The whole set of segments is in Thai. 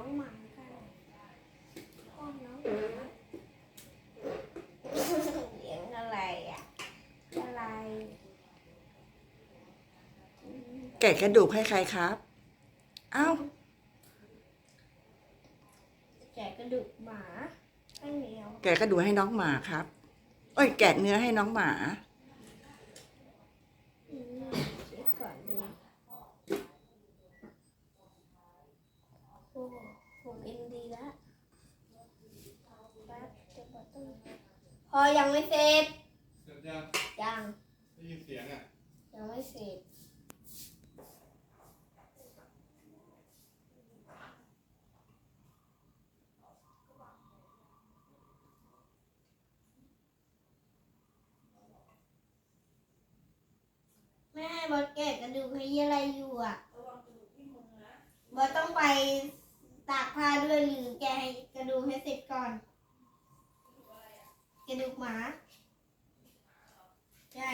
น้องหมากันป้อนน้องหมาเสียงอะไรอะ อะไร แกะกระดูกให้ใครครับ เอ้า แกะกระดูกหมาให้แมวแกะกระดูกให้น้องหมาครับ เอ้ย แกะเนื้อให้น้องหมา อืมเช็คก่อนเลยโอ้ ผมเอ็นดีแล้วแป๊บเดี๋ยวบอกต้องพอยังไม่เสร็จเสร็จยังยังได้ยินเสียงอะ ยังไม่เสร็จแม่ให้บอสแกะกระดูกให้ยี่อะไรอยู่อะบอสต้องไป ตากผ้าด้วยหรือแกให้กระดูกให้เสร็จก่อน กระดูกหมาใช่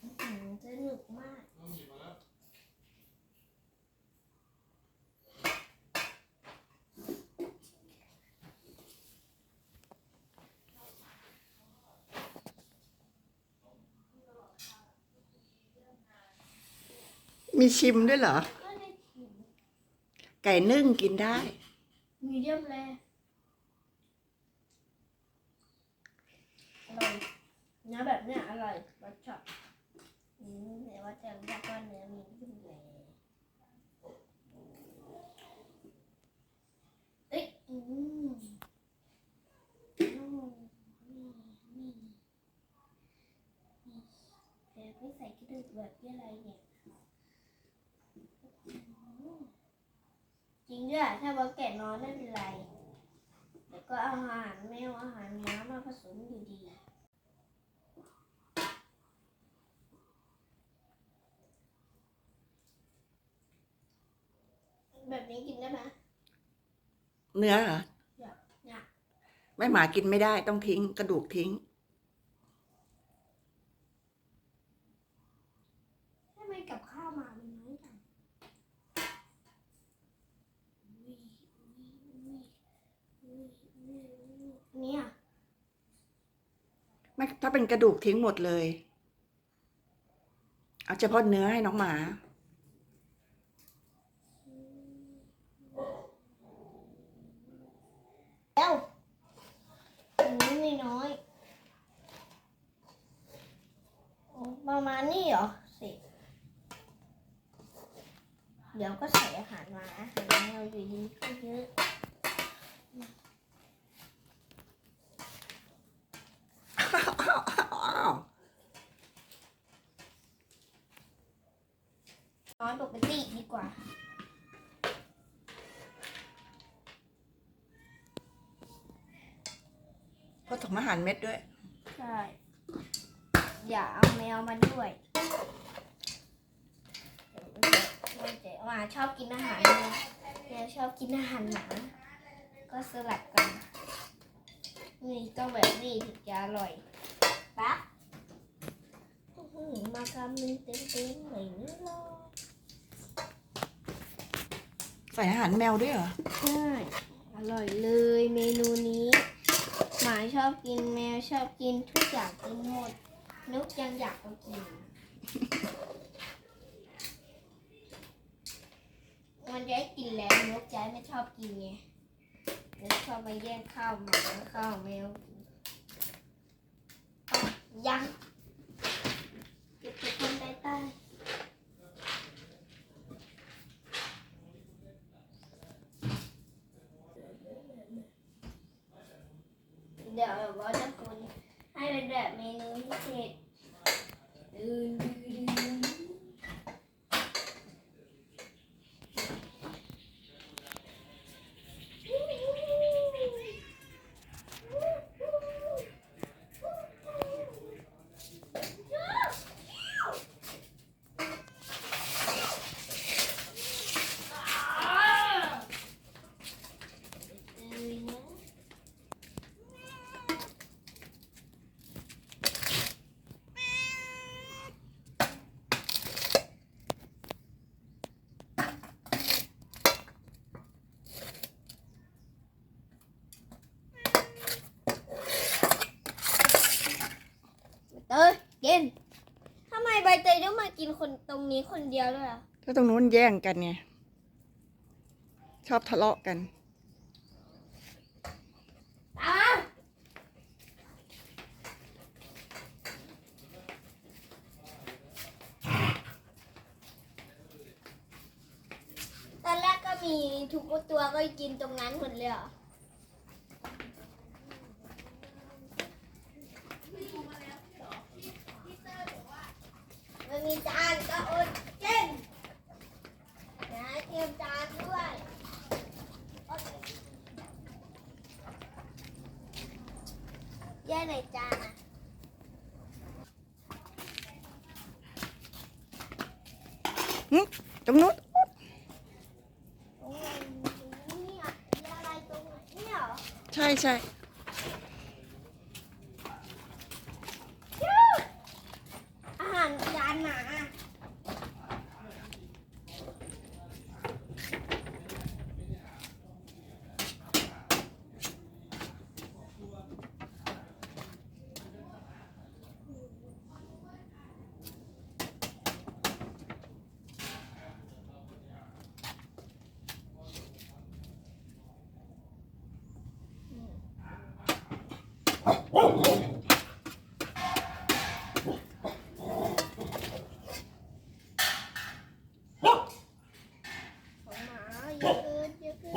อื้อหือสนุกมากมีชิมด้วยเหรอ ไก่นึ่งกินได้ มีเดียมแรอร่อยเนื้อแบบเนี้ยอร่อยรสชอบอืมแต่ว่าจะเรียกว่าเนื้อมีเดียมแรเอ้ยอืมนี่นี่นี่แต่ไม่ใส่กระดูกแบบที่อะไรเนี่ยอืมจ ริงด้วยถ้าว่าแกะน้อยไม่เป็นไรแต่ก็เอาอาหารแมวอาหารหม้ามาผสมอยู่ดีแบบนี้กินได้ไหมเนื้อเหรอเนี่ยไม่หมากินไม่ได้ต้องทิ้งกระดูกทิ้ง ทำไมกับข้าวมามันน้อยจังอุ๊ยอุ๊ยอุ๊ยอุ๊ยอุ๊ยอุ๊ยเนี่ย ไม่ถ้าเป็นกระดูกทิ้งหมดเลย เอาเฉพาะเนื้อให้น้องหมา แล้วนี้ไม่น้อยอประมาณนี้เหรอสิเดี๋ยวก็ใส่อาหารมาอาหารแมวอยู่ดีก็เยอะ น้อยปกติดีกว่า ผสมอาหารเม็ดด้วย ใช่ อย่าเอาแมวมาด้วยเดี๋ยวหมาชอบกินอาหารแมวแมวชอบกินอาหารหมา ก็สลับกันนี่ต้องแบบนี้ถึงจะอร่อยปั๊บอื้อหือมากำนึงเต็มๆเลยนี่หรอ ใส่อาหารแมวด้วยเหรอ ใช่อร่อยเลยเมนูนี้ หมาชอบกินแมวชอบกินทุกอย่างกินหมดนุกยังอยากมากิน มันจะให้กินแล้วนกจะไม่ชอบกินไงนกชอบมาแย่งข้าวหมาข้าวแมวอะยังเก็บไปคนใต้ใต้ เดี๋ยวเราจะคนให้เป็นแบบเมนูพิเศษอื่นดืน อ คนตรงนี้คนเดียวด้วยเหรอก็ตรงนู้นแย่งกันไงชอบทะเลาะกันตามตอนแรกก็มีทุกตัวก็กินตรงนั้นหมดเลยเหรอ มันมีจานก็อดเจนนะเตรียมจานด้วยแย่ไหนจานอะตรงนู้นโอ้ยเนี่ยมีอะไรตรงนี้เหรอใช่ใช่ อาหารจานหนา ของหมาเยอะเกินเยอะเกิน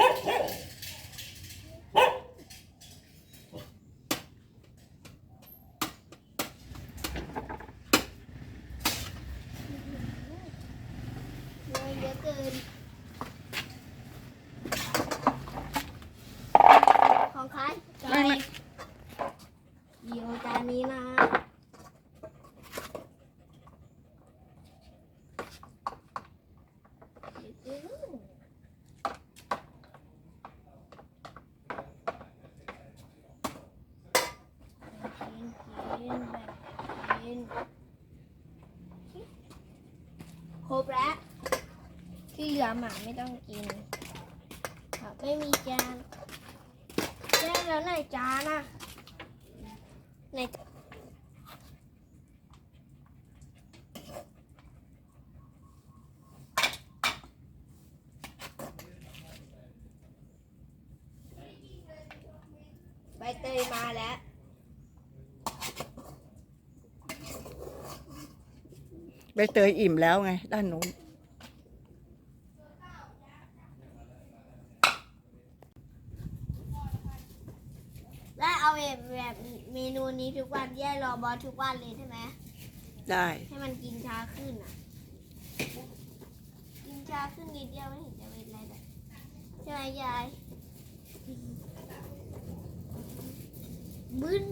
เยอะเยอะเกิน ของใครจา ไม่ น ไม่ เดี๋ยวจานนี้นะเดี๋ยวเดี๋ยวกินกินแบบกินครบแล้ว ที่เหลือหมาไม่ต้องกินค่ะไม่มีจานแจ้แล้วไหนจานอะไหนใบเตยมาแล้วใบเตยอิ่มแล้วไง ด้านนู้น และเอาแบบแบบเมนูนี้ทุกวันแย่รอบอสทุกวันเลยใช่ไหมได้ ให้มันกินช้าขึ้นอะ กินช้าขึ้นนิดเดียวไม่เห็นจะเป็นไรเลยใช่ไหมยายบึ้น